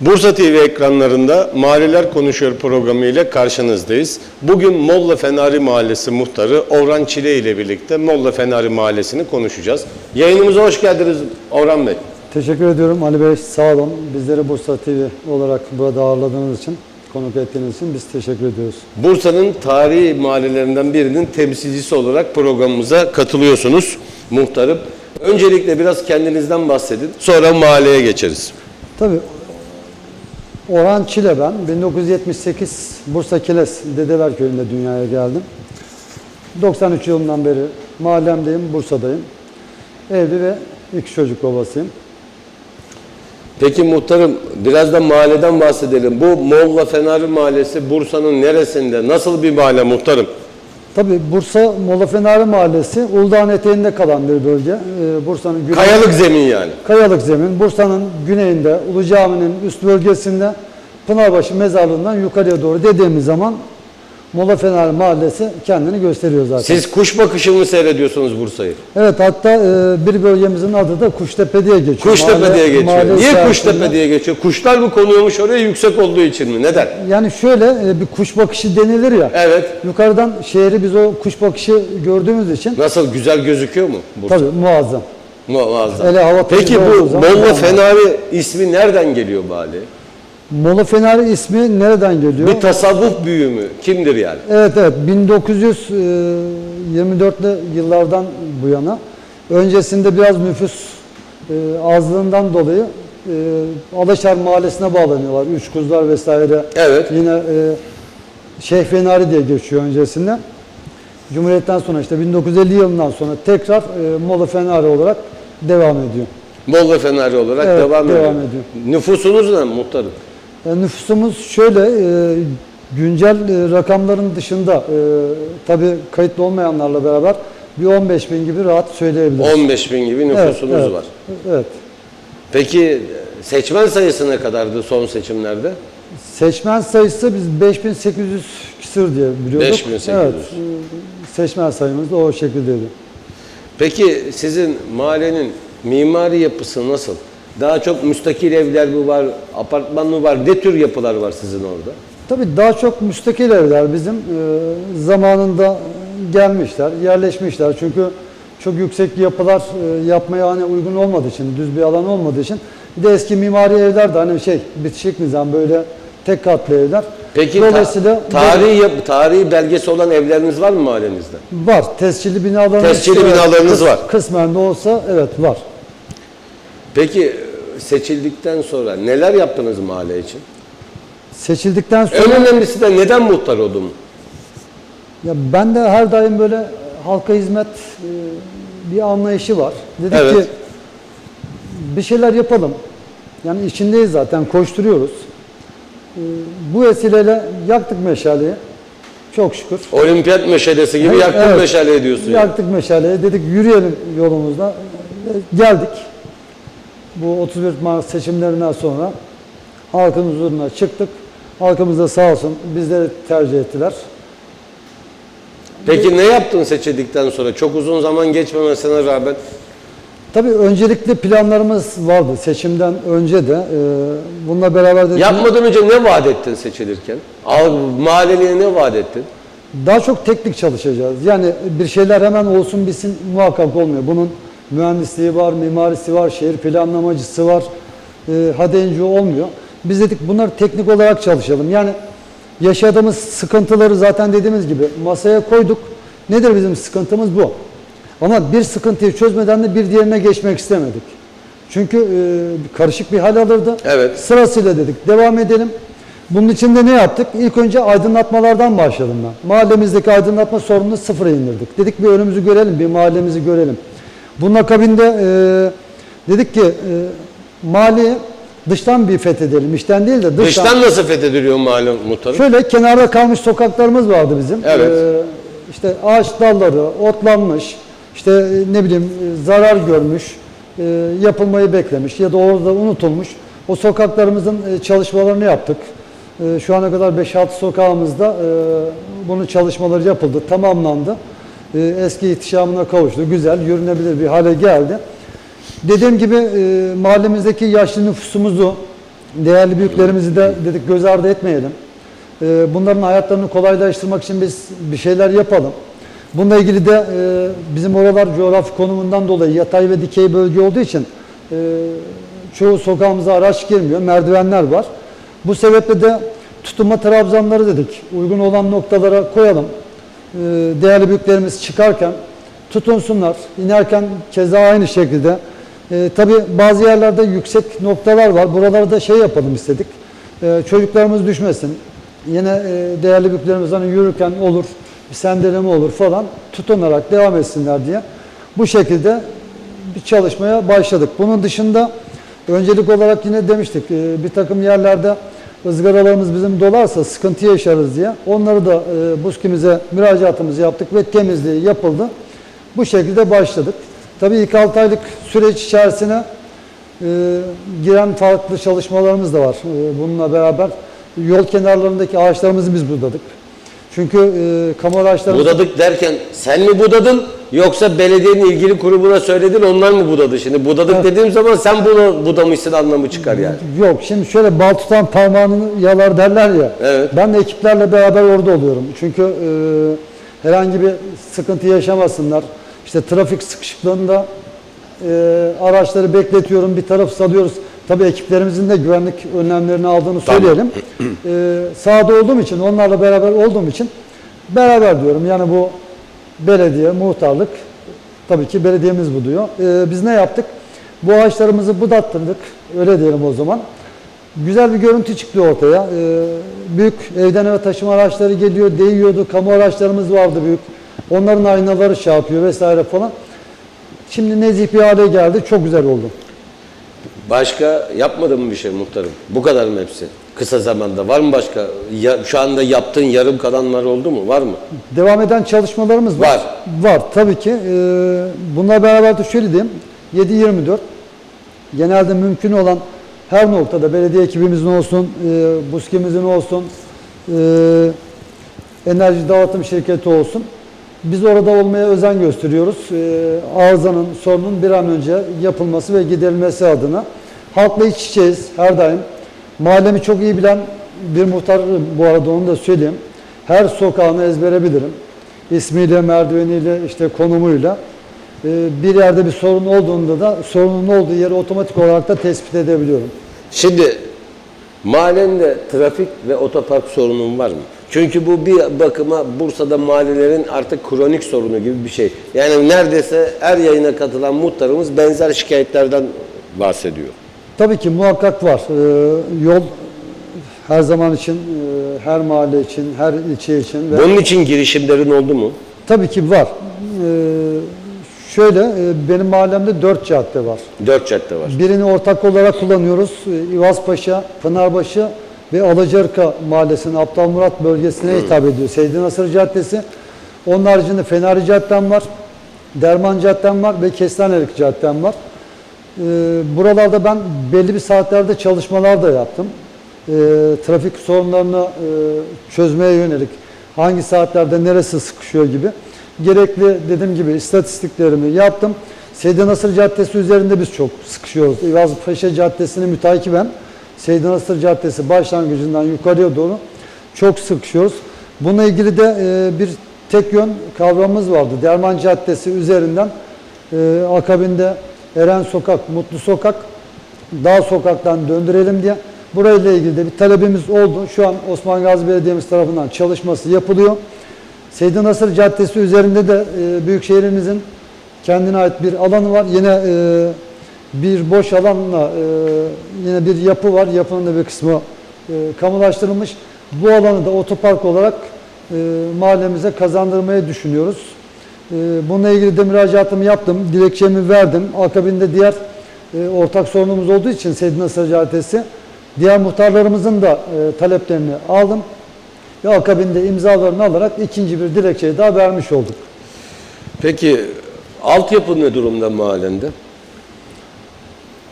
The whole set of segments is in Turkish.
Bursa TV ekranlarında Mahalleler Konuşuyor programı ile karşınızdayız. Bugün Molla Fenari Mahallesi muhtarı Orhan Çile ile birlikte Molla Fenari Mahallesi'ni konuşacağız. Yayınımıza hoş geldiniz Orhan Bey. Teşekkür ediyorum Ali Bey. Sağ olun. Bizleri Bursa TV olarak burada ağırladığınız için, konuk ettiğiniz için biz teşekkür ediyoruz. Bursa'nın tarihi mahallelerinden birinin temsilcisi olarak programımıza katılıyorsunuz muhtarım. Öncelikle biraz kendinizden bahsedin. Sonra mahalleye geçeriz. Tabii Orhan Çile ben. 1978 Bursa Kiles Dedeler Köyü'nde dünyaya geldim. 93 yılından beri mahallemdeyim, Bursa'dayım. Evli ve iki çocuk babasıyım. Peki muhtarım biraz da mahalleden bahsedelim. Bu Molla Fenari Mahallesi Bursa'nın neresinde? Nasıl bir mahalle muhtarım? Tabii Bursa Molafenari Mahallesi Uludağ'ın eteğinde kalan bir bölge. Ee, Bursa'nın güney... Kayalık zemin yani. Kayalık zemin. Bursa'nın güneyinde, Ulu Cami'nin üst bölgesinde Pınarbaşı mezarlığından yukarıya doğru dediğimiz zaman Mola Fener Mahallesi kendini gösteriyor zaten. Siz kuş bakışı mı seyrediyorsunuz Bursa'yı? Evet hatta e, bir bölgemizin adı da Kuştepe diye geçiyor. Kuştepe Mahalle- diye geçiyor. mahalle Niye. Kuştepe diye geçiyor? Kuşlar mı konuyormuş oraya yüksek olduğu için mi? Neden? Yani şöyle e, bir kuş bakışı denilir ya. Evet. Yukarıdan şehri biz o kuş bakışı gördüğümüz için Nasıl güzel gözüküyor mu Bursa? tabii muazzam. Muazzam. Hele hava Peki bu Molla. Fenari ismi nereden geliyor bari? Mola Fenari ismi nereden geliyor? Bir tasavvuf büyüğü mü? Kimdir yani? Evet evet 1924'lü yıllardan bu yana öncesinde biraz nüfus e, azlığından dolayı e, Alaşar Mahallesi'ne bağlanıyorlar. Üç Kuzlar vesaire. Evet. Yine e, Şeyh Fenari diye geçiyor öncesinde. Cumhuriyet'ten sonra işte 1950 yılından sonra tekrar e, Mola Fenari olarak devam ediyor. Molla Fenari olarak Evet, devam, ediyor. devam ediyor. Nüfusunuz ne muhtarım? Yani nüfusumuz şöyle e, güncel e, rakamların dışında e, tabii kayıtlı olmayanlarla beraber bir 15 bin gibi rahat söyleyebiliriz. 15 bin gibi Evet, nüfusunuz evet, var. Evet. Peki seçmen sayısı ne kadardı son seçimlerde? Seçmen sayısı biz 5800 küsur diye biliyorduk. 5800. Evet. e, Seçmen sayımız da o şekildeydi. Peki sizin mahallenin mimari yapısı nasıl? Daha çok müstakil evler mi var, apartman mı var? Ne tür yapılar var sizin orada? Tabii daha çok müstakil evler bizim e, zamanında gelmişler, yerleşmişler. Çünkü çok yüksek yapılar e, yapmaya hani uygun olmadığı için, düz bir alan olmadığı için bir de eski mimari evler de hani şey bitişik nizam böyle tek katlı evler. Peki Dolayısıyla ta- tarihi, yap- tarihi belgesi olan evleriniz var mı mahallenizde? var. Tescilli binalarımız Tescilli binalarınız var. Kısmen de olsa evet var. Peki seçildikten sonra neler yaptınız mahalle için? Seçildikten sonra En önemlisi de neden muhtar oldum? Ya ben de her daim böyle halka hizmet e, bir anlayışı var. Dedik Evet. ki bir şeyler yapalım. Yani içindeyiz zaten koşturuyoruz. E, Bu vesileyle yaktık meşaleyi. Çok şükür. Olimpiyat meşalesi gibi Evet, yaktın evet. meşale ediyorsun. yani. Yaktık meşaleyi. Dedik yürüyelim yolumuzda. E, Geldik. Bu 31 Mart seçimlerinden sonra halkın huzuruna çıktık. Halkımız da sağ olsun bizleri tercih ettiler. Peki ne yaptın seçildikten sonra? Çok uzun zaman geçmemesine rağmen Tabii öncelikli planlarımız vardı seçimden önce de. Ee, bununla beraber de yapmadan önce ne vaat ettin seçilirken? Al, mahalleliye ne vaat ettin? daha çok teknik çalışacağız. Yani bir şeyler hemen olsun bitsin muhakkak olmuyor. Bunun mühendisliği var, mimarisi var, şehir planlamacısı var. Ee, hadeyince olmuyor. Biz dedik bunları teknik olarak çalışalım. Yani yaşadığımız sıkıntıları zaten dediğimiz gibi masaya koyduk. Nedir bizim sıkıntımız bu? Ama bir sıkıntıyı çözmeden de bir diğerine geçmek istemedik. Çünkü e, karışık bir hal alırdı. Evet. Sırasıyla dedik devam edelim. Bunun için de ne yaptık? İlk önce aydınlatmalardan başladım ben. Mahallemizdeki aydınlatma sorununu sıfıra indirdik. Dedik bir önümüzü görelim, bir mahallemizi görelim. Bunun akabinde e, dedik ki e, mahalleyi dıştan bir fethedelim. İçten değil de dıştan. Dıştan nasıl fethediliyor mahalle muhtarı? Şöyle kenarda kalmış sokaklarımız vardı bizim. Evet. Ee, işte ağaç dalları otlanmış, işte e, ne bileyim e, zarar görmüş, e, yapılmayı beklemiş ya da orada unutulmuş. O sokaklarımızın e, çalışmalarını yaptık. E, Şu ana kadar 5-6 sokağımızda e, bunun çalışmaları yapıldı, tamamlandı. E, Eski ihtişamına kavuştu, güzel, yürünebilir bir hale geldi. Dediğim gibi e, mahallemizdeki yaşlı nüfusumuzu Değerli büyüklerimizi de dedik göz ardı etmeyelim. Ee, Bunların hayatlarını kolaylaştırmak için biz bir şeyler yapalım. Bununla ilgili de e, bizim oralar coğrafi konumundan dolayı yatay ve dikey bölge olduğu için e, çoğu sokağımıza araç girmiyor, merdivenler var. Bu sebeple de tutunma trabzanları dedik. Uygun olan noktalara koyalım. Ee, Değerli büyüklerimiz çıkarken tutunsunlar, inerken keza aynı şekilde. Ee, tabii bazı yerlerde yüksek noktalar var. Buralarda şey yapalım istedik. Ee, çocuklarımız düşmesin. Yine e, değerli büyüklerimiz hani yürürken olur, sendeleme olur falan tutunarak devam etsinler diye. Bu şekilde bir çalışmaya başladık. Bunun dışında öncelik olarak yine demiştik e, bir takım yerlerde ızgaralarımız bizim dolarsa sıkıntı yaşarız diye. Onları da e, BUSKİ'mize müracaatımızı yaptık ve temizliği yapıldı. Bu şekilde başladık. Tabii ilk 6 aylık süreç içerisine e, giren farklı çalışmalarımız da var. E, bununla beraber yol kenarlarındaki ağaçlarımızı biz budadık. Çünkü e, kamu araçlarımız... Budadık derken sen mi budadın yoksa belediyenin ilgili kurumuna söyledin onlar mı budadı? Şimdi budadık Evet. dediğim zaman sen bunu budamışsın anlamı çıkar yani. Yok şimdi şöyle bal tutan parmağını yalar derler ya. Evet. Ben de ekiplerle beraber orada oluyorum. Çünkü e, herhangi bir sıkıntı yaşamasınlar. İşte trafik sıkışıklığında e, araçları bekletiyorum, bir taraf salıyoruz. Tabii ekiplerimizin de güvenlik önlemlerini aldığını Tamam. söyleyelim. E, sahada olduğum için, onlarla beraber olduğum için beraber diyorum. Yani bu belediye, muhtarlık, tabii ki belediyemiz bu diyor. E, biz ne yaptık? Bu ağaçlarımızı budattırdık, öyle diyelim o zaman. Güzel bir görüntü çıktı ortaya. Ee, büyük evden eve taşıma araçları geliyor, değiyordu. Kamu araçlarımız vardı büyük. Onların aynaları şey yapıyor vesaire falan. Şimdi nezih bir hale geldi. Çok güzel oldu. Başka yapmadın mı bir şey muhtarım? Bu kadar mı hepsi? Kısa zamanda var mı başka? Ya, şu anda yaptığın yarım kalanlar oldu mu? Var mı? Devam eden çalışmalarımız var. Var. Var tabii ki. Ee, bununla beraber de şöyle diyeyim. 7-24 genelde mümkün olan her noktada belediye ekibimizin olsun, e, buskimizin olsun, e, enerji dağıtım şirketi olsun. Biz orada olmaya özen gösteriyoruz. E, arızanın, sorunun bir an önce yapılması ve giderilmesi adına. Halkla iç içeyiz her daim. Mahallemi çok iyi bilen bir muhtar bu arada onu da söyleyeyim. Her sokağını ezbere bilirim. İsmiyle, merdiveniyle, işte konumuyla. Ee, Bir yerde bir sorun olduğunda da sorunun olduğu yeri otomatik olarak da tespit edebiliyorum. Şimdi mahallende trafik ve otopark sorunun var mı? Çünkü bu bir bakıma Bursa'da mahallelerin artık kronik sorunu gibi bir şey. Yani neredeyse her yayına katılan muhtarımız benzer şikayetlerden bahsediyor. Tabii ki muhakkak var. Ee, Yol her zaman için, e, her mahalle için, her ilçe için ve Bunun için girişimlerin oldu mu? tabii ki var. Ee, Şöyle, e, benim mahallemde dört cadde var. Dört cadde var. Birini ortak olarak kullanıyoruz. Ee, İvazpaşa, Pınarbaşı ve Alacarka mahallesinin Aptal Murat bölgesine hitap ediyor. Seydi Nasır Caddesi. Onun haricinde Fenari Caddem var. Derman Caddem var ve Kestanelik Caddem var. Ee, buralarda ben belli bir saatlerde çalışmalar da yaptım. Ee, trafik sorunlarını e, çözmeye yönelik hangi saatlerde neresi sıkışıyor gibi gerekli dediğim gibi istatistiklerimi yaptım. Seydi Nasır Caddesi üzerinde biz çok sıkışıyoruz. İvaz Paşa Caddesi'ni mütakiben Seydi Nasır Caddesi başlangıcından yukarıya doğru çok sıkışıyoruz. Bununla ilgili de e, bir tek yön kavramımız vardı. Derman Caddesi üzerinden e, akabinde Eren Sokak, Mutlu Sokak, Dağ Sokak'tan döndürelim diye. Burayla ilgili de bir talebimiz oldu. Şu an Osman Gazi Belediye'miz tarafından çalışması yapılıyor. Seydi Nasır Caddesi üzerinde de e, Büyükşehirimizin kendine ait bir alanı var. Yine e, bir boş alanla e, yine bir yapı var. Yapının da bir kısmı e, kamulaştırılmış. Bu alanı da otopark olarak e, mahallemize kazandırmayı düşünüyoruz. E, bununla ilgili de müracaatımı yaptım. Dilekçemi verdim. Akabinde diğer e, ortak sorunumuz olduğu için Seydi Nasır Caddesi diğer muhtarlarımızın da e, taleplerini aldım ve akabinde imzalarını alarak ikinci bir dilekçeyi daha vermiş olduk. Peki altyapı ne durumda mahallende?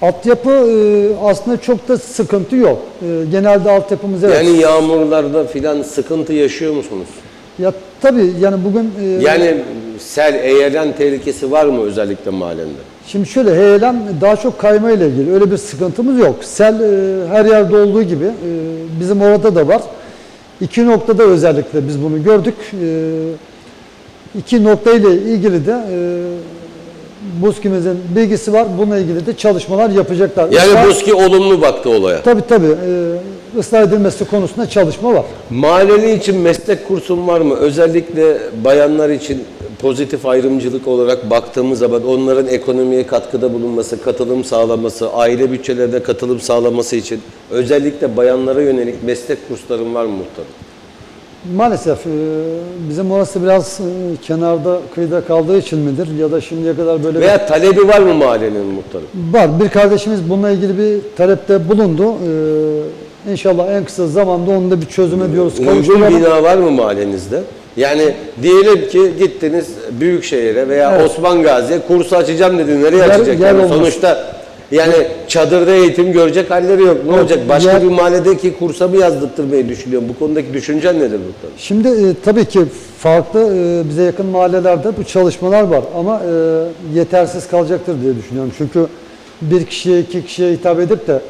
Altyapı e, aslında çok da sıkıntı yok. E, genelde altyapımız evet. Yani yağmurlarda filan sıkıntı yaşıyor musunuz? Ya tabii yani bugün e, Yani sel, eğeren tehlikesi var mı özellikle mahallende? Şimdi şöyle heyelan daha çok kayma ile ilgili öyle bir sıkıntımız yok. Sel e, her yerde olduğu gibi e, bizim orada da var. İki noktada özellikle biz bunu gördük. E, iki nokta ile ilgili de e, Buskimizin bilgisi var. Bununla ilgili de çalışmalar yapacaklar. Yani Islah- olumlu baktı olaya. Tabii tabii. E, ıslah edilmesi konusunda çalışma var. Mahalleli için meslek kursun var mı? Özellikle bayanlar için pozitif ayrımcılık olarak baktığımız zaman onların ekonomiye katkıda bulunması, katılım sağlaması, aile bütçelerine katılım sağlaması için özellikle bayanlara yönelik meslek kursların var mı muhtarım? Maalesef e, bizim orası biraz e, kenarda kıyıda kaldığı için midir ya da şimdiye kadar böyle bir- Veya talebi var mı mahallenin muhtarım? var. Bir kardeşimiz bununla ilgili bir talepte bulundu. E, İnşallah en kısa zamanda onu da bir çözüme diyoruz. Uygun bina var mı mahallenizde? Yani diyelim ki gittiniz Büyükşehir'e veya Evet. Osman Gazi'ye kursu açacağım dedi. Nereye Yer- açacak? yer yani? olmaz. Sonuçta yani çadırda eğitim görecek halleri yok. Ne Yok, olacak? Başka yer- bir mahalledeki kursa mı yazdırtmayı düşünüyorum? Bu konudaki düşüncen nedir muhtarım? Şimdi e, tabii ki farklı e, bize yakın mahallelerde bu çalışmalar var ama e, yetersiz kalacaktır diye düşünüyorum. Çünkü bir kişiye iki kişiye hitap edip de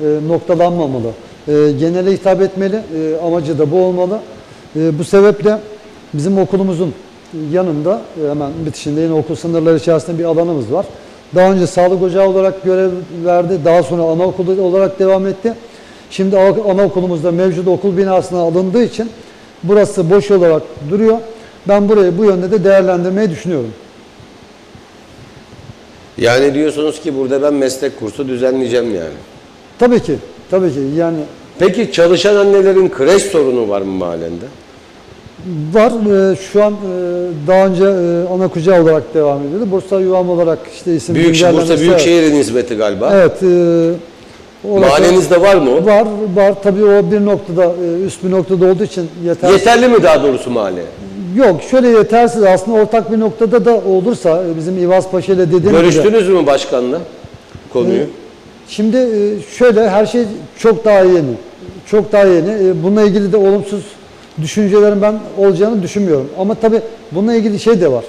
e, noktalanmamalı. E, genele hitap etmeli. E, amacı da bu olmalı. E, bu sebeple bizim okulumuzun yanında e, hemen bitişinde yine okul sınırları içerisinde bir alanımız var. Daha önce sağlık ocağı olarak görev verdi. Daha sonra anaokulu olarak devam etti. Şimdi ana- anaokulumuzda mevcut okul binasına alındığı için burası boş olarak duruyor. Ben burayı bu yönde de değerlendirmeyi düşünüyorum. Yani diyorsunuz ki burada ben meslek kursu düzenleyeceğim yani. Tabii ki, tabii ki yani Peki çalışan annelerin kreş sorunu var mı mahallende? var. Ee, şu an e, daha önce e, ana kucağı olarak devam ediyordu. Bursa Yuvam olarak işte isim Büyük, Bursa Büyükşehir'in hizmeti galiba. Evet. e, Mahallenizde var mı o? Var, var. Tabii o bir noktada, e, üst bir noktada olduğu için yetersiz. Yeterli mi daha doğrusu mahalle? Yok, şöyle yetersiz. Aslında ortak bir noktada da olursa e, bizim İvaz Paşa ile dediğim gibi. Görüştünüz mü başkanla konuyu? Şimdi e, şöyle her şey çok daha yeni. Çok daha yeni. E, Bununla ilgili de olumsuz düşüncelerin ben olacağını düşünmüyorum. Ama tabii bununla ilgili şey de var.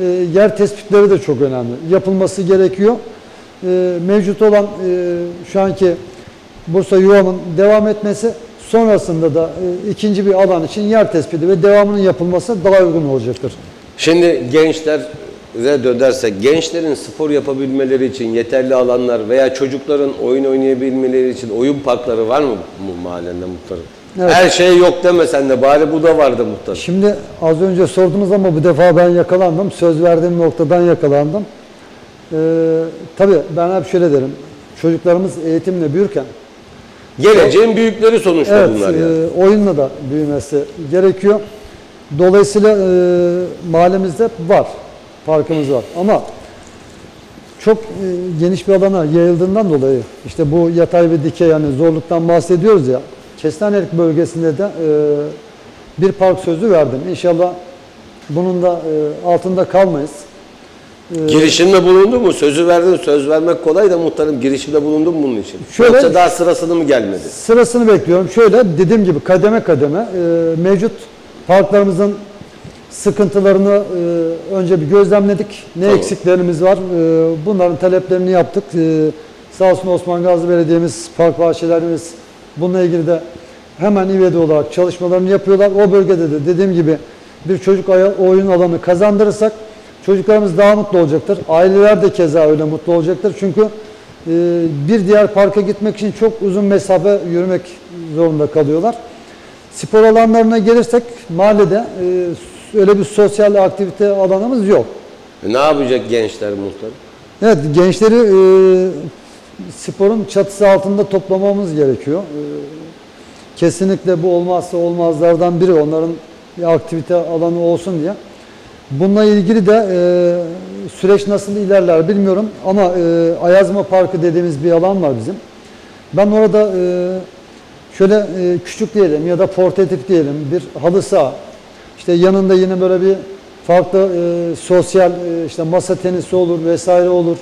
E, Yer tespitleri de çok önemli. Yapılması gerekiyor. E, Mevcut olan şu anki Bursa Yuvam'ın devam etmesi sonrasında da ikinci bir alan için yer tespiti ve devamının yapılması daha uygun olacaktır. Şimdi gençlere dönersek, gençlerin spor yapabilmeleri için yeterli alanlar veya çocukların oyun oynayabilmeleri için oyun parkları var mı bu mahallende muhtarım? Evet. Her şey yok demesen de bari bu da vardı muhtarım. Şimdi az önce sordunuz ama bu defa ben yakalandım. Söz verdiğim noktadan yakalandım. Ee, tabii ben hep şöyle derim. Çocuklarımız eğitimle büyürken Geleceğin büyükleri sonuçta evet, bunlar yani. e, oyunla da büyümesi gerekiyor. Dolayısıyla e, mahallemizde var. Parkımız var. Ama çok e, geniş bir alana yayıldığından dolayı işte bu yatay ve dikey yani zorluktan bahsediyoruz ya. Kestanelik bölgesinde de e, bir park sözü verdim. İnşallah bunun da e, altında kalmayız. E, Girişimde bulundu mu? Sözü verdin, söz vermek kolay da muhtarım girişimde bulundun mu bunun için? Şöyle- Yoksa daha sırasını mı gelmedi? Sırasını bekliyorum. Şöyle dediğim gibi kademe kademe e, mevcut parklarımızın sıkıntılarını e, önce bir gözlemledik. Ne Tamam. eksiklerimiz var? E, bunların taleplerini yaptık. E, sağ olsun Osman Gazi Belediye'miz, park bahçelerimiz bununla ilgili de hemen ivedi olarak çalışmalarını yapıyorlar. O bölgede de dediğim gibi bir çocuk oyun alanı kazandırırsak çocuklarımız daha mutlu olacaktır. Aileler de keza öyle mutlu olacaktır. Çünkü e, bir diğer parka gitmek için çok uzun mesafe yürümek zorunda kalıyorlar. Spor alanlarına gelirsek mahallede e, öyle bir sosyal aktivite alanımız yok. E, ne yapacak gençler muhtarım? Evet gençleri e, sporun çatısı altında toplamamız gerekiyor. E, kesinlikle bu olmazsa olmazlardan biri onların bir aktivite alanı olsun diye. Bununla ilgili de e, süreç nasıl ilerler bilmiyorum ama e, Ayazma Parkı dediğimiz bir alan var bizim. Ben orada e, şöyle e, küçük diyelim ya da portatif diyelim bir halı saha. İşte yanında yine böyle bir farklı e, sosyal e, işte masa tenisi olur vesaire olur.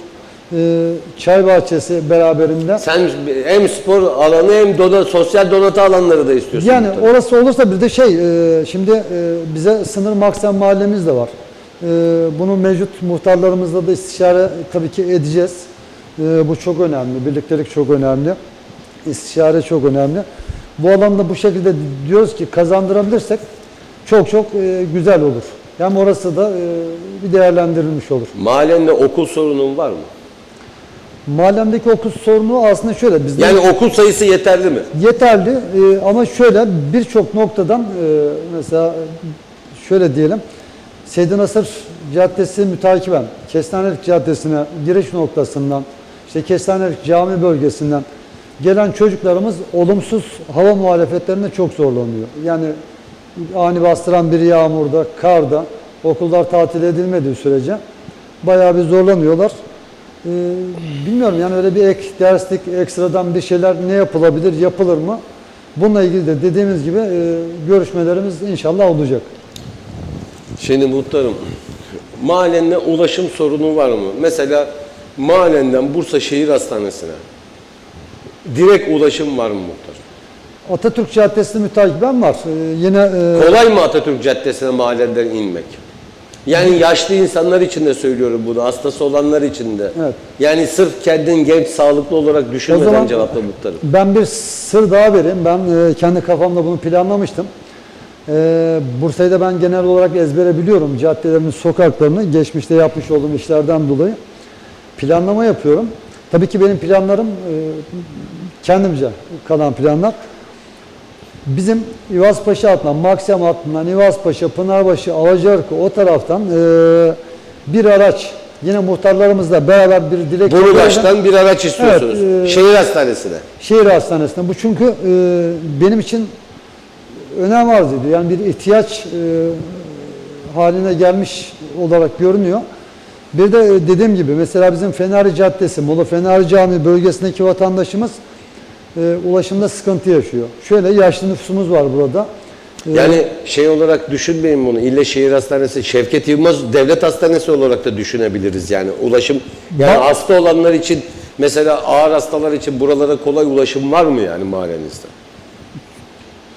E, çay bahçesi beraberinde. Sen hem spor alanı hem doda, sosyal donatı alanları da istiyorsun. Yani muhtarım. orası olursa bir de şey e, şimdi e, bize sınır maksim mahallemiz de var. Ee, bunu mevcut muhtarlarımızla da istişare tabii ki edeceğiz. Ee, bu çok önemli. Birliktelik çok önemli. İstişare çok önemli. Bu alanda bu şekilde diyoruz ki kazandırabilirsek çok çok e, güzel olur. Hem orası da e, bir değerlendirilmiş olur. Mahallende okul sorunun var mı? Mahallemdeki okul sorunu aslında şöyle. Bizde Yani okul sayısı yeterli mi? yeterli e, ama şöyle birçok noktadan e, mesela şöyle diyelim Seyyid Nasır Caddesi mütakiben Kestanelik Caddesi'ne giriş noktasından işte Kestanelik Cami bölgesinden gelen çocuklarımız olumsuz hava muhalefetlerinde çok zorlanıyor. Yani ani bastıran bir yağmurda, karda okullar tatil edilmediği sürece bayağı bir zorlanıyorlar. Ee, bilmiyorum yani öyle bir ek derslik, ekstradan bir şeyler ne yapılabilir, yapılır mı? Bununla ilgili de dediğimiz gibi e, görüşmelerimiz inşallah olacak. Şimdi muhtarım, mahallende ulaşım sorunu var mı? Mesela mahallenden Bursa Şehir Hastanesi'ne direkt ulaşım var mı muhtar? Atatürk Caddesi'nde mütakiben var. Ee, yine e, Kolay mı Atatürk Caddesi'ne mahalleden inmek? Yani yaşlı insanlar için de söylüyorum bunu, hastası olanlar için de. Evet. Yani sırf kendin genç, sağlıklı olarak düşünmeden zaman- cevapla muhtarım. ben bir sır daha vereyim. Ben e, kendi kafamda bunu planlamıştım. Ee, Bursa'yı da ben genel olarak ezbere biliyorum. Caddelerini, sokaklarını geçmişte yapmış olduğum işlerden dolayı planlama yapıyorum. Tabii ki benim planlarım e, kendimce kalan planlar. Bizim İvazpaşa hattından, Maksem hattından, İvazpaşa, Pınarbaşı, Avcıarka o taraftan e, bir araç yine muhtarlarımızla beraber bir dilek Burulaş'tan bir araç istiyorsunuz. Evet, e- Şehir Hastanesi'ne. şehir hastanesinde. Bu çünkü e, benim için önem arz ediyor. Yani bir ihtiyaç e, haline gelmiş olarak görünüyor. Bir de e, dediğim gibi mesela bizim Fenari Caddesi, Mola Fenari Camii bölgesindeki vatandaşımız e, ulaşımda sıkıntı yaşıyor. Şöyle yaşlı nüfusumuz var burada. E, Yani şey olarak düşünmeyin bunu. İlle şehir hastanesi, Şevket Yılmaz devlet hastanesi olarak da düşünebiliriz yani. Ulaşım, yani Bak- hasta olanlar için mesela ağır hastalar için buralara kolay ulaşım var mı yani mahallenizde?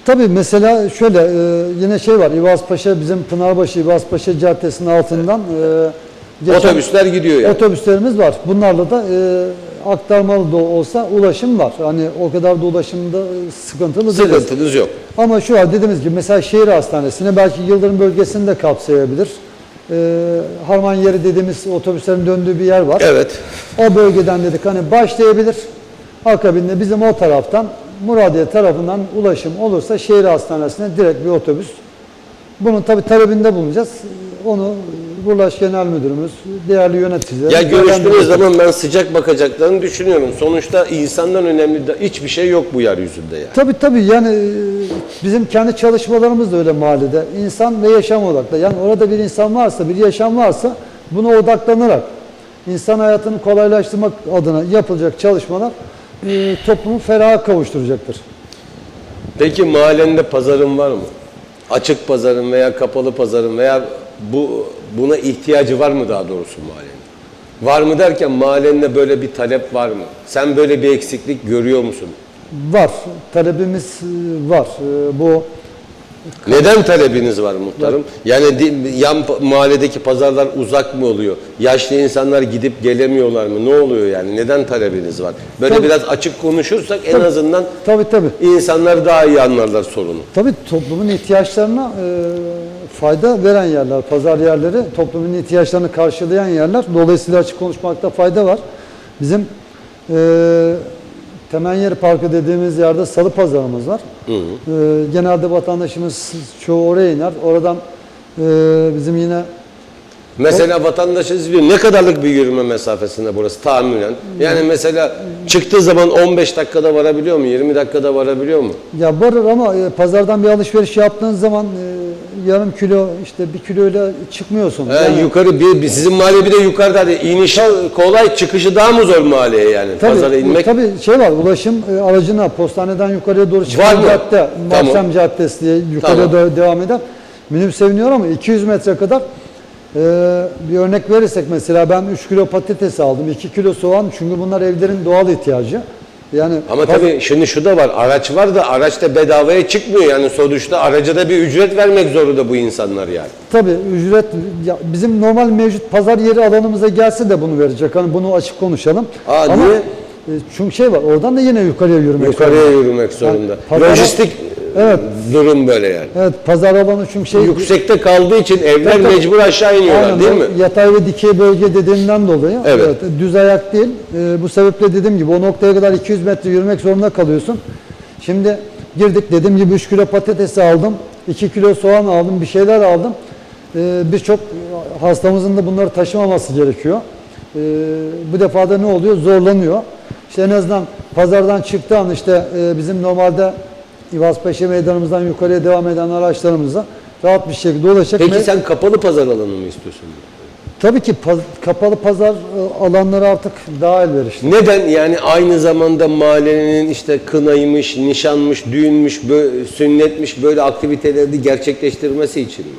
Tabii mesela şöyle e, yine şey var İvazpaşa bizim Pınarbaşı İvazpaşa Caddesi'nin altından e, geçen- Otobüsler gidiyor yani. Otobüslerimiz var. Bunlarla da e, aktarmalı da olsa ulaşım var. Hani o kadar da ulaşımda sıkıntılı değil. Sıkıntınız yok. Ama şu an dediğimiz gibi mesela şehir hastanesine belki Yıldırım bölgesini de kapsayabilir. E, Harman yeri dediğimiz otobüslerin döndüğü bir yer var. Evet. O bölgeden dedik hani başlayabilir. Akabinde bizim o taraftan Muradiye tarafından ulaşım olursa şehir hastanesine direkt bir otobüs. Bunun tabi talebinde bulunacağız. Onu Burlaş Genel Müdürümüz, değerli yöneticiler. Ya görüştüğünüz zaman ben sıcak bakacaklarını düşünüyorum. Sonuçta insandan önemli de hiçbir şey yok bu yeryüzünde ya. Tabii tabii yani e, bizim kendi çalışmalarımız da öyle mahallede. İnsan ve yaşam odaklı. Yani orada bir insan varsa, bir yaşam varsa buna odaklanarak insan hayatını kolaylaştırmak adına yapılacak çalışmalar e, toplumu feraha kavuşturacaktır. Peki mahallende pazarın var mı? Açık pazarın veya kapalı pazarın veya bu buna ihtiyacı var mı daha doğrusu mahallenin? Var mı derken mahallende böyle bir talep var mı? Sen böyle bir eksiklik görüyor musun? Var. Talebimiz e, var. E, Bu Neden talebiniz var muhtarım? Yani yan mahalledeki pazarlar uzak mı oluyor? Yaşlı insanlar gidip gelemiyorlar mı? Ne oluyor yani? Neden talebiniz var? Böyle Tabii. biraz açık konuşursak en Tabii. azından tabii tabii. insanlar daha iyi anlarlar sorunu. Tabii toplumun ihtiyaçlarına e, fayda veren yerler, pazar yerleri, toplumun ihtiyaçlarını karşılayan yerler. Dolayısıyla açık konuşmakta fayda var. Bizim e, Temenyeri Parkı dediğimiz yerde salı pazarımız var. E, genelde vatandaşımız çoğu oraya iner. Oradan e, bizim yine Mesela vatandaşınız biliyor ne kadarlık bir yürüme mesafesinde burası tahminen? Yani mesela çıktığı zaman 15 dakikada varabiliyor mu? 20 dakikada varabiliyor mu? ya varır ama e, pazardan bir alışveriş yaptığın zaman e, yarım kilo işte bir kiloyla çıkmıyorsun. He, Yani- yukarı bir, bir- sizin mahalle bir de yukarıda hadi inişi kolay çıkışı daha mı zor mahalleye yani Tabii, pazara inmek? Tabii şey var ulaşım e, aracına postaneden yukarıya doğru Var çıkan mı? cadde, Tamam. Maksem Caddesi diye yukarıya Tamam. doğru devam eden minibüs seviniyor ama 200 metre kadar e, bir örnek verirsek mesela ben 3 kilo patates aldım, 2 kilo soğan çünkü bunlar evlerin doğal ihtiyacı. Yani Ama tabii şimdi şu da var. Araç var da araç da bedavaya çıkmıyor. Yani sonuçta araca da bir ücret vermek zorunda bu insanlar yani. Tabii ücret ya bizim normal mevcut pazar yeri alanımıza gelse de bunu verecek. Hani bunu açık konuşalım. Aa, Ama niye? e, çünkü şey var. Oradan da yine yukarıya yürümek Yukarıya zorunda. yürümek zorunda. pazara- Lojistik Evet. durum böyle yani. Evet pazar alanı çünkü şey Yüksekte kaldığı için evler tabii. mecbur aşağı iniyorlar Aynen, değil mi? Yatay ve dikey bölge dediğinden dolayı Evet. düz ayak değil. Ee, bu sebeple dediğim gibi o noktaya kadar 200 metre yürümek zorunda kalıyorsun. Şimdi girdik dediğim gibi 3 kilo patates aldım, 2 kilo soğan aldım, bir şeyler aldım. Ee, Birçok hastamızın da bunları taşımaması gerekiyor. Ee, bu defa da ne oluyor? Zorlanıyor. İşte en azından pazardan çıktığı an işte e, bizim normalde İvazpaşa meydanımızdan yukarıya devam eden araçlarımıza rahat bir şekilde ulaşacak. Peki sen kapalı pazar alanı mı istiyorsun? Tabii ki paz- kapalı pazar e, alanları artık daha elverişli. Neden? Yani aynı zamanda mahallenin işte kınaymış, nişanmış, düğünmüş, bö- sünnetmiş böyle aktiviteleri gerçekleştirmesi için mi?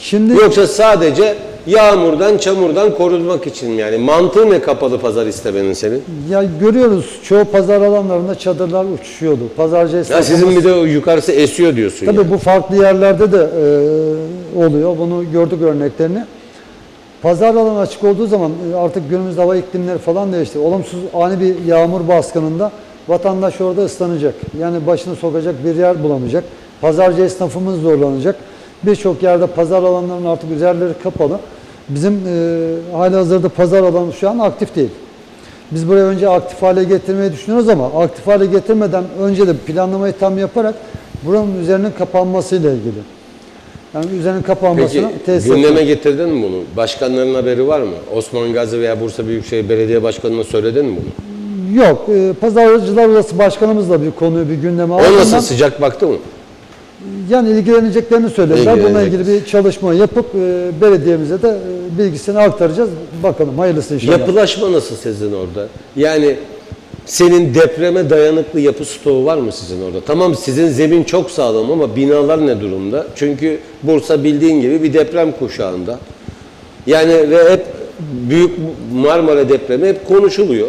Şimdi Yoksa sadece yağmurdan, çamurdan korunmak için mi? Yani mantığı ne kapalı pazar istemenin senin? ya görüyoruz çoğu pazar alanlarında çadırlar uçuşuyordu. Pazarcı Ya esnafımız- sizin bir de o yukarısı esiyor diyorsun Tabii yani. bu farklı yerlerde de e, oluyor. Bunu gördük örneklerini. Pazar alanı açık olduğu zaman e, artık günümüzde hava iklimleri falan değişti. Olumsuz ani bir yağmur baskınında vatandaş orada ıslanacak. Yani başını sokacak bir yer bulamayacak. Pazarcı esnafımız zorlanacak. Birçok yerde pazar alanlarının artık üzerleri kapalı. Bizim e, hali hazırda pazar alanı şu an aktif değil. Biz burayı önce aktif hale getirmeyi düşünüyoruz ama aktif hale getirmeden önce de planlamayı tam yaparak buranın üzerinin kapanmasıyla ilgili. Yani üzerinin kapanmasını Peki tesis gündeme etmek. getirdin mi bunu? Başkanların haberi var mı? Osman Gazi veya Bursa Büyükşehir Belediye Başkanı'na söyledin mi bunu? Yok. E, Pazarcılar Odası Başkanımızla bir konuyu bir gündeme O aldım nasıl ben. sıcak baktı mı? Yani ilgileneceklerini söylediler. Bununla ilgili bir çalışma yapıp e, belediyemize de e, bilgisini aktaracağız. Bakalım hayırlısı inşallah. Yapılaşma nasıl sizin orada? Yani senin depreme dayanıklı yapı stoğu var mı sizin orada? Tamam sizin zemin çok sağlam ama binalar ne durumda? Çünkü Bursa bildiğin gibi bir deprem kuşağında. Yani ve hep büyük Marmara depremi hep konuşuluyor.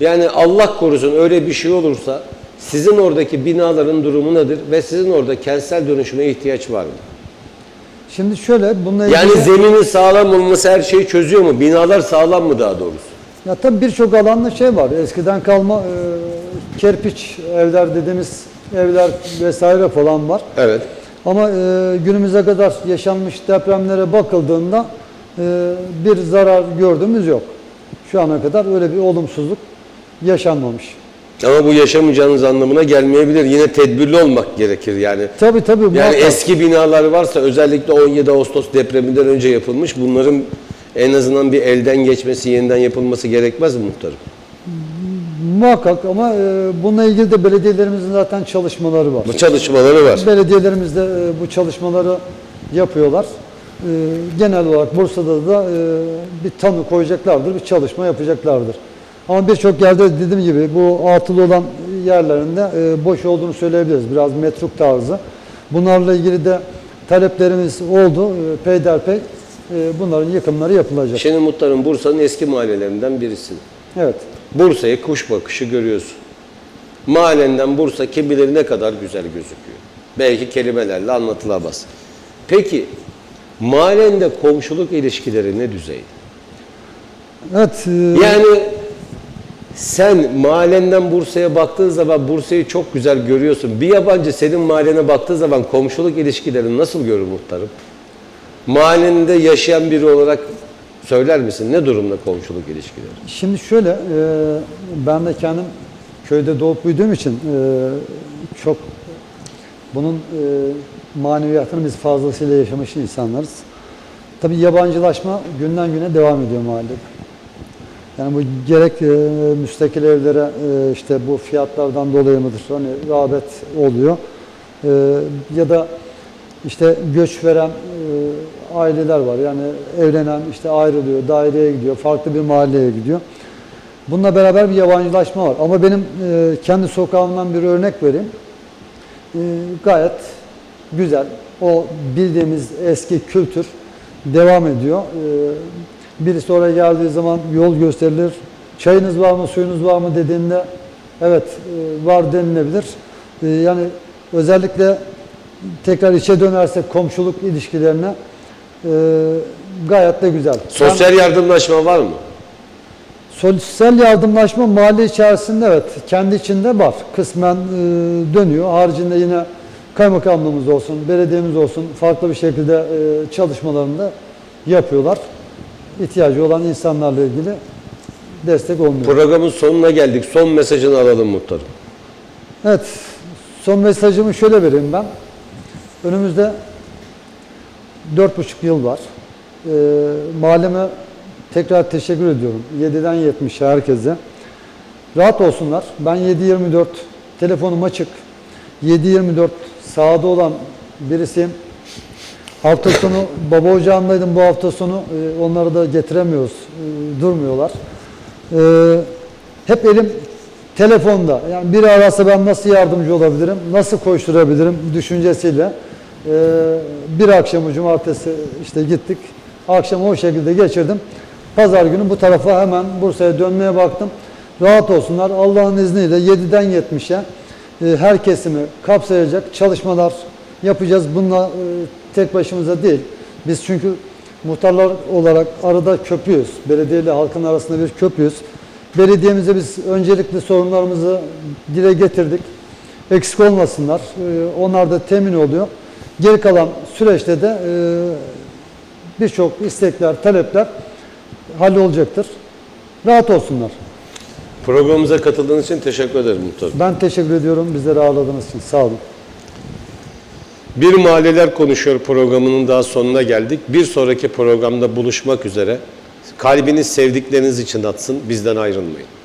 Yani Allah korusun öyle bir şey olursa sizin oradaki binaların durumu nedir ve sizin orada kentsel dönüşüme ihtiyaç var mı? Şimdi şöyle bununla ilgili... Yani zeminin sağlam olması her şeyi çözüyor mu? Binalar sağlam mı daha doğrusu? Ya tabii birçok alanda şey var. Eskiden kalma e, kerpiç evler dediğimiz evler vesaire falan var. Evet. Ama e, günümüze kadar yaşanmış depremlere bakıldığında e, bir zarar gördüğümüz yok. Şu ana kadar öyle bir olumsuzluk yaşanmamış. Ama bu yaşamayacağınız anlamına gelmeyebilir. Yine tedbirli olmak gerekir yani. Tabii tabii. Yani muhakkak. eski binalar varsa özellikle 17 Ağustos depreminden önce yapılmış. Bunların en azından bir elden geçmesi, yeniden yapılması gerekmez mi muhtarım? Muhakkak ama e, bununla ilgili de belediyelerimizin zaten çalışmaları var. Bu çalışmaları var. Belediyelerimiz de e, bu çalışmaları yapıyorlar. E, genel olarak Bursa'da da e, bir tanı koyacaklardır, bir çalışma yapacaklardır. Ama birçok yerde dediğim gibi bu atılı olan yerlerinde e, boş olduğunu söyleyebiliriz. Biraz metruk tarzı. Bunlarla ilgili de taleplerimiz oldu. E, peyderpey e, bunların yıkımları yapılacak. Şimdi muhtarım Bursa'nın eski mahallelerinden birisi. Evet. Bursa'yı kuş bakışı görüyorsun. Mahallenden Bursa kim bilir ne kadar güzel gözüküyor. Belki kelimelerle anlatılamaz. Peki mahallende komşuluk ilişkileri ne düzeyde? Evet. e, Yani sen mahallenden Bursa'ya baktığın zaman Bursa'yı çok güzel görüyorsun. Bir yabancı senin mahallene baktığı zaman komşuluk ilişkilerini nasıl görür muhtarım? Mahallende yaşayan biri olarak söyler misin? Ne durumda komşuluk ilişkileri? Şimdi şöyle, e, ben de kendim köyde doğup büyüdüğüm için e, çok bunun e, maneviyatını biz fazlasıyla yaşamış insanlarız. Tabii yabancılaşma günden güne devam ediyor mahallede. Yani bu gerek e, müstakil evlere e, işte bu fiyatlardan dolayı mıdır? Hani rağbet oluyor. E, ya da işte göç veren e, aileler var. Yani evlenen işte ayrılıyor, daireye gidiyor, farklı bir mahalleye gidiyor. Bununla beraber bir yabancılaşma var. Ama benim e, kendi sokağımdan bir örnek vereyim. E, gayet güzel. O bildiğimiz eski kültür devam ediyor. E, birisi oraya geldiği zaman yol gösterilir. Çayınız var mı, suyunuz var mı dediğinde Evet e, var denilebilir. E, Yani özellikle tekrar içe dönersek komşuluk ilişkilerine e, gayet de güzel. Sosyal yardımlaşma var mı? Sosyal yardımlaşma mahalle içerisinde evet kendi içinde var. Kısmen e, dönüyor. Haricinde yine kaymakamlığımız olsun, belediyemiz olsun farklı bir şekilde e, çalışmalarını da yapıyorlar. İhtiyacı olan insanlarla ilgili destek olmuyor. Programın sonuna geldik. Son mesajını alalım muhtarım. Evet, son mesajımı şöyle vereyim ben. Önümüzde dört buçuk yıl var. Ee, mahalleme tekrar teşekkür ediyorum. 7'den 70'e herkese. Rahat olsunlar. Ben 7-24 telefonum açık. 7-24 sahada olan birisiyim. Hafta sonu baba ocağındaydım bu hafta sonu. Ee, onları da getiremiyoruz. Ee, durmuyorlar. Ee, hep elim telefonda. Yani biri arasa ben nasıl yardımcı olabilirim, nasıl koşturabilirim düşüncesiyle. Ee, bir akşamı cumartesi işte gittik. Akşamı o şekilde geçirdim. Pazar günü bu tarafa hemen Bursa'ya dönmeye baktım. Rahat olsunlar. Allah'ın izniyle 7'den 70'e e, her kesimi kapsayacak çalışmalar yapacağız. Bununla e, tek başımıza değil. Biz çünkü muhtarlar olarak arada köprüyüz. Belediye ile halkın arasında bir köprüyüz. Belediyemize biz öncelikli sorunlarımızı dile getirdik. Eksik olmasınlar. E, Onlar da temin oluyor. Geri kalan süreçte de e, birçok istekler, talepler hallolacaktır. Rahat olsunlar. Programımıza katıldığınız için teşekkür ederim muhtarım. Ben teşekkür ediyorum bizleri ağırladığınız için. Sağ olun. Bir Mahalleler Konuşuyor programının daha sonuna geldik. Bir sonraki programda buluşmak üzere. Kalbiniz sevdikleriniz için atsın, bizden ayrılmayın.